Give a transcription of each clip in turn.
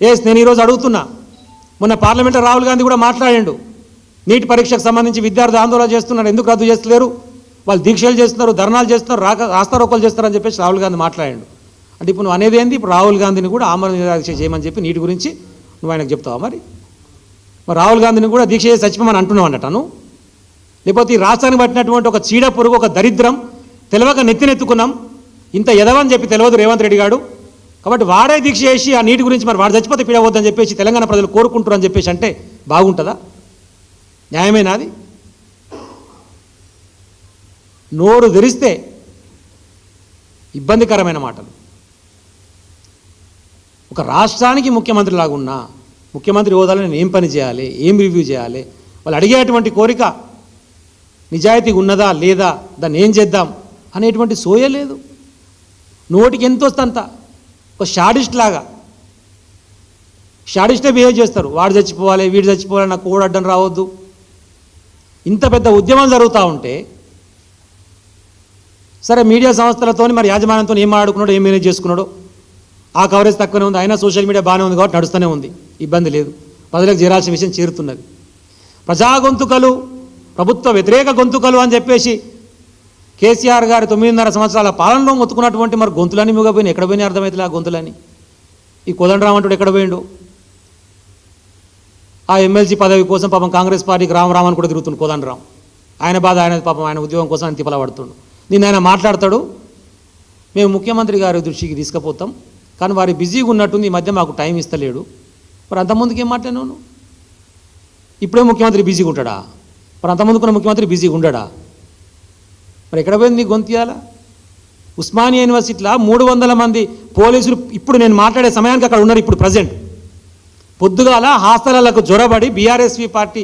Yes నేను ఈరోజు అడుగుతున్నా. మొన్న పార్లమెంట్లో రాహుల్ గాంధీ కూడా మాట్లాడిండు. నీట్ పరీక్షకు సంబంధించి విద్యార్థులు ఆందోళన చేస్తున్నారు. ఎందుకు రద్దు చేస్తలేరు? వాళ్ళు దీక్షలు చేస్తున్నారు ధర్నాలు చేస్తున్నారు రాక రాస్తారోకలు చేస్తారని చెప్పేసి రాహుల్ గాంధీ మాట్లాడాడు. అంటే ఇప్పుడు నువ్వు అనేది ఏంది? ఇప్పుడు రాహుల్ గాంధీని కూడా ఆమరణ నిరాదీక్ష చేయమని చెప్పి నీటి గురించి నువ్వు ఆయనకు చెప్తావా మరి? మరి రాహుల్ గాంధీని కూడా దీక్ష చేసి చచ్చిపోమని అంటున్నావు అన్నట్టు లేకపోతే ఈ రాష్ట్రానికి పట్టినటువంటి ఒక చీడ పురుగు ఒక దరిద్రం తెలవక నెత్తినెత్తుకున్నాం. ఇంత ఎదవని చెప్పి తెలియదు రేవంత్ రెడ్డి గారు. కాబట్టి వాడే దీక్ష చేసి ఆ నీటి గురించి మరి వాడు చచ్చిపోతే పీడవద్దని చెప్పేసి తెలంగాణ ప్రజలు కోరుకుంటారు అని చెప్పేసి అంటే బాగుంటుందా? న్యాయమేనా అది? నోరు తెరిస్తే ఇబ్బందికరమైన మాటలు. ఒక రాష్ట్రానికి ముఖ్యమంత్రి లాగున్నా ముఖ్యమంత్రి హోదాలో నేను ఏం పని చేయాలి ఏం రివ్యూ చేయాలి వాళ్ళు అడిగేటువంటి కోరిక నిజాయితీ ఉన్నదా లేదా దాన్ని ఏం చేద్దాం అనేటువంటి సోయ లేదు. నోటికి ఎంత వస్తంత ఒక షాడిస్ట్ లాగా. షాడిస్టే బిహేవ్ చేస్తారు. వాడు చచ్చిపోవాలి వీడు చచ్చిపోవాలి నాకు కూడా అడ్డం రావద్దు. ఇంత పెద్ద ఉద్యమం జరుగుతూ ఉంటే సరే మీడియా సంస్థలతోని మరి యాజమాన్యంతో ఏం మాట్లాడుకున్నాడో ఏం మేనేజ్ చేసుకున్నాడో ఆ కవరేజ్ తక్కువనే ఉంది. అయినా సోషల్ మీడియా బాగానే ఉంది కాబట్టి నడుస్తూనే ఉంది. ఇబ్బంది లేదు. ప్రజలకు చేరాల్సిన విషయం చేరుతున్నది. ప్రజా గొంతుకలు ప్రభుత్వ వ్యతిరేక గొంతుకలు అని చెప్పేసి కేసీఆర్ గారి తొమ్మిదిన్నర సంవత్సరాల పాలనలో మొత్తుకున్నటువంటి మరి గొంతులని మిగపోయినాయి ఎక్కడ పోయినాయి అర్థమవుతుంది ఆ గొంతులని? ఈ కోదండరామంటుడు ఎక్కడ పోయిండు? ఆ ఎమ్మెల్సీ పదవి కోసం పాపం కాంగ్రెస్ పార్టీకి రామరామ్ అని కూడా తిరుగుతుండు కోదండరాం. ఆయన బాధ ఆయన పాపం ఆయన ఉద్యోగం కోసం ఆయన తిప్పల నిన్న ఆయన మాట్లాడతాడు. మేము ముఖ్యమంత్రి గారి దృష్టికి తీసుకుపోతాం. కానీ వారి బిజీగా ఉన్నట్టుంది ఈ మధ్య మాకు టైం ఇస్తలేడు. మరి అంతకుముందుకు ఏం మాట్లాడినాను నువ్వు? ఇప్పుడే ముఖ్యమంత్రి బిజీగా ఉంటాడా? మరి అంతకుముందుకున్న ముఖ్యమంత్రి బిజీగా ఉండడా? మరి ఎక్కడ పోయింది నీ గొంతియాల ఉస్మానియా యూనివర్సిటీలో మూడు వందల మంది పోలీసులు ఇప్పుడు నేను మాట్లాడే సమయానికి అక్కడ ఉన్నారు ఇప్పుడు ప్రజెంట్. పొద్దుగాల హాస్టళ్ళకు జ్వరబడి బీఆర్ఎస్వి పార్టీ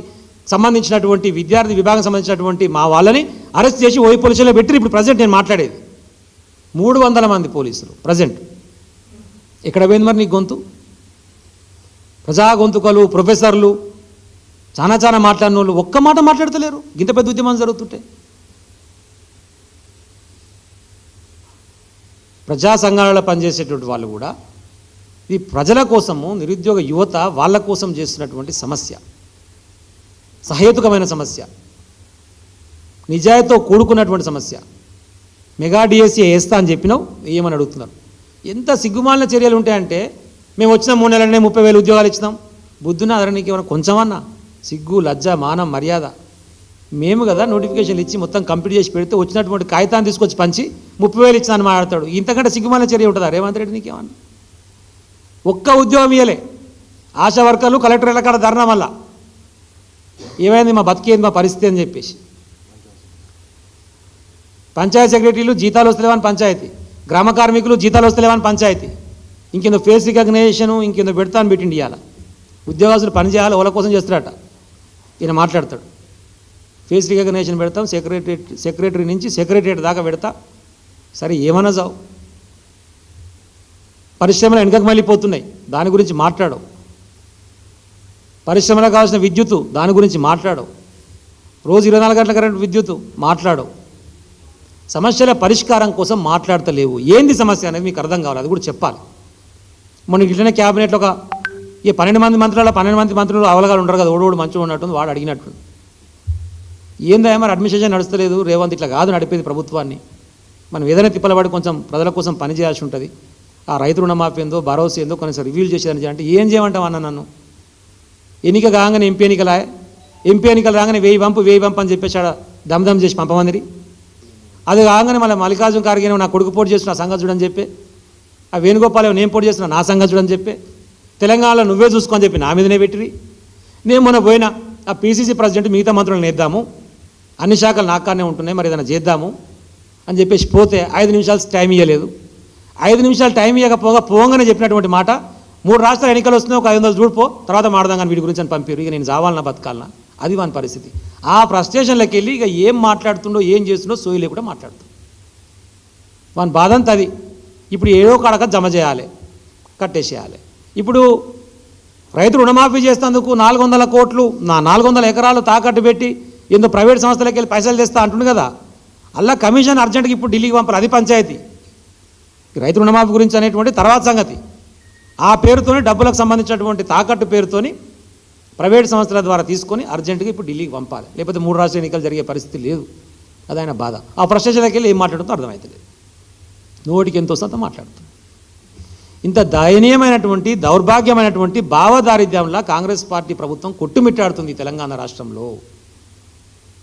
సంబంధించినటువంటి విద్యార్థి విభాగం సంబంధించినటువంటి మా వాళ్ళని అరెస్ట్ చేసి ఓయి పోలీసులో పెట్టి ఇప్పుడు ప్రజెంట్ నేను మాట్లాడేది. మూడు వందల మంది పోలీసులు ప్రజెంట్. ఎక్కడ పోయింది మరి నీ గొంతు? ప్రజా గొంతుకలు ప్రొఫెసర్లు చాలా చాలా మాట్లాడిన వాళ్ళు ఒక్క మాట మాట్లాడతలేరు. ఇంత పెద్ద ఉద్యమం జరుగుతుంటే. ప్రజా సంఘాలలో పనిచేసేటువంటి వాళ్ళు కూడా ఇది ప్రజల కోసము నిరుద్యోగ యువత వాళ్ళ కోసం చేస్తున్నటువంటి సమస్య. సహేతుకమైన సమస్య. నిజాయితీతో కూడుకున్నటువంటి సమస్య. మెగా డిఎస్సీ వేస్తా అని చెప్పినావు ఏమని అడుగుతున్నారు? ఎంత సిగ్గుమాలిన చర్యలు ఉంటాయంటే మేము వచ్చిన మూడు నెలలనే ముప్పై వేలు ఉద్యోగాలు ఇచ్చినాం. బుద్ధున అదర నీకు ఏమైనా కొంచెమన్నా? సిగ్గు లజ్జ మానం మర్యాద. మేము కదా నోటిఫికేషన్లు ఇచ్చి మొత్తం కంప్లీట్ చేసి పెడితే వచ్చినటువంటి కాగితాన్ని తీసుకొచ్చి పంచి ముప్పై వేలు ఇచ్చిన మాట్లాడతాడు. ఇంతకంటే సిగ్గుమాల చర్య ఉంటుందా? రేవంత్ రెడ్డి నీకేమన్నా? ఒక్క ఉద్యోగం ఇయ్యలే. ఆశా వర్కర్లు కలెక్టర్ల కాడ ధర్నా వల్ల ఏమైంది మా బతికేది మా పరిస్థితి అని చెప్పేసి. పంచాయతీ సెక్రటరీలు జీతాలు వస్తలేవని పంచాయతీ. గ్రామ కార్మికులు జీతాలు వస్తలేవని పంచాయతీ. ఇంకేందో ఫేస్ రికగ్నైజేషను ఇంకేందో పెడతాను పెట్టిండి ఇవాళ ఉద్యోగస్తులు పనిచేయాలి వాళ్ళ కోసం చేస్తారట ఈయన మాట్లాడతాడు. ఫేస్ రికగ్నేషన్ పెడతాం సెక్రటరేట్ సెక్రటరీ నుంచి సెక్రటరేట్ దాకా పెడతా. సరే ఏమన్నా చావు పరిశ్రమలు వెనకకు మళ్ళీపోతున్నాయి దాని గురించి మాట్లాడవు. పరిశ్రమలకు కావాల్సిన విద్యుత్తు దాని గురించి మాట్లాడవు. రోజు ఇరవై నాలుగు గంటల కరెంట్ విద్యుత్తు మాట్లాడవు. సమస్యల పరిష్కారం కోసం మాట్లాడతలేవు. ఏంది సమస్య అనేది మీకు అర్థం కావాలి అది కూడా చెప్పాలి. మొన్న ఇట్లనే క్యాబినెట్లో ఒక ఈ పన్నెండు మంది మంత్రులలో పన్నెండు మంది మంత్రులు అవలగాలు ఉంటారు కదా ఓడోడు మంచిగా ఉన్నట్టుంది వాడు అడిగినట్టు ఏందా మరి అడ్మినిస్ట్రేషన్ నడుస్తలేదు? రేవంత్ ఇట్లా కాదు నడిపేది ప్రభుత్వాన్ని. మనం ఏదైనా తిప్పలబడి కొంచెం ప్రజల కోసం పని చేయాల్సి ఉంటుంది. ఆ రైతు రుణమాఫీ ఏందో భరోసా ఏందో కొంచెం రివ్యూలు చేసేదని అంటే ఏం చేయమంటావు అన్న నన్ను? ఎన్నిక కాగానే ఎంపీ ఎన్నికలా ఎంపీ ఎన్నికలు రాగానే వేయి పంపు వేయి పంపు అని చెప్పేసి ఆడ దమ్దమ్ చేసి పంపమందిరి. అది కాగానే మళ్ళీ మల్లికార్జున ఖార్గే నా కొడుకు పోటీ చేస్తున్న సంగతి చూడని చెప్పి ఆ వేణుగోపాల్ నేను పోటీ చేస్తున్నా నా సంగతి చూడని చెప్పి తెలంగాణలో నువ్వే చూసుకొని చెప్పి నా మీదనే పెట్టిరి. నేను మొన్న పోయినా ఆ పీసీసీ ప్రెసిడెంట్ మిగతా మంత్రులను నేద్దాము. అన్ని శాఖలు నాకానే ఉంటున్నాయి మరి ఏదైనా చేద్దాము అని చెప్పేసి పోతే ఐదు నిమిషాలు టైం ఇవ్వలేదు ఐదు నిమిషాలు టైం ఇవ్వకపోగా పోగానే చెప్పినటువంటి మాట మూడు రాష్ట్రాల ఎన్నికలు వస్తున్నాయి ఒక ఐదు వందలు చూడిపో తర్వాత మాడదాం కానీ వీటి గురించి అని పంపారు. ఇక నేను చావాలన్నా బతకాలనా? అది వాని పరిస్థితి. ఆ ఫ్రస్ట్రేషన్లోకి వెళ్ళి ఇక ఏం మాట్లాడుతుండో ఏం చేస్తుండో సోయి లేకుండా మాట్లాడుతుంది వాని బాధ అంతా అది. ఇప్పుడు ఏడో కాడక జమ చేయాలి కట్టేసేయాలి. ఇప్పుడు రైతు రుణమాఫీ చేసేందుకు నాలుగు వందల కోట్లు నా నాలుగు వందల ఎకరాలు తాకట్టు పెట్టి ఏందో ప్రైవేట్ సంస్థలకు వెళ్ళి పైసలు తెస్తా అంటుండు కదా. అలా కమిషన్ అర్జెంట్గా ఇప్పుడు ఢిల్లీకి పంపాలి అది పంచాయతీ. రైతు రుణమాఫీ గురించి అనేటువంటి తర్వాత సంగతి. ఆ పేరుతోని డబ్బులకు సంబంధించినటువంటి తాకట్టు పేరుతోని ప్రైవేట్ సంస్థల ద్వారా తీసుకొని అర్జెంటుగా ఇప్పుడు ఢిల్లీకి పంపాలి. లేకపోతే మూడు రాష్ట్ర ఎన్నికలు జరిగే పరిస్థితి లేదు. అది ఆయన బాధ. ఆ ఫ్రస్ట్రేషన్కి వెళ్ళి ఏం మాట్లాడుతుందో అర్థమవుతలేదు నోటికి ఎంతో శాతం మాట్లాడుతుంది. ఇంత దయనీయమైనటువంటి దౌర్భాగ్యమైనటువంటి భావదారిద్ర్యంలా కాంగ్రెస్ పార్టీ ప్రభుత్వం కొట్టుమిట్టాడుతుంది ఈ తెలంగాణ రాష్ట్రంలో.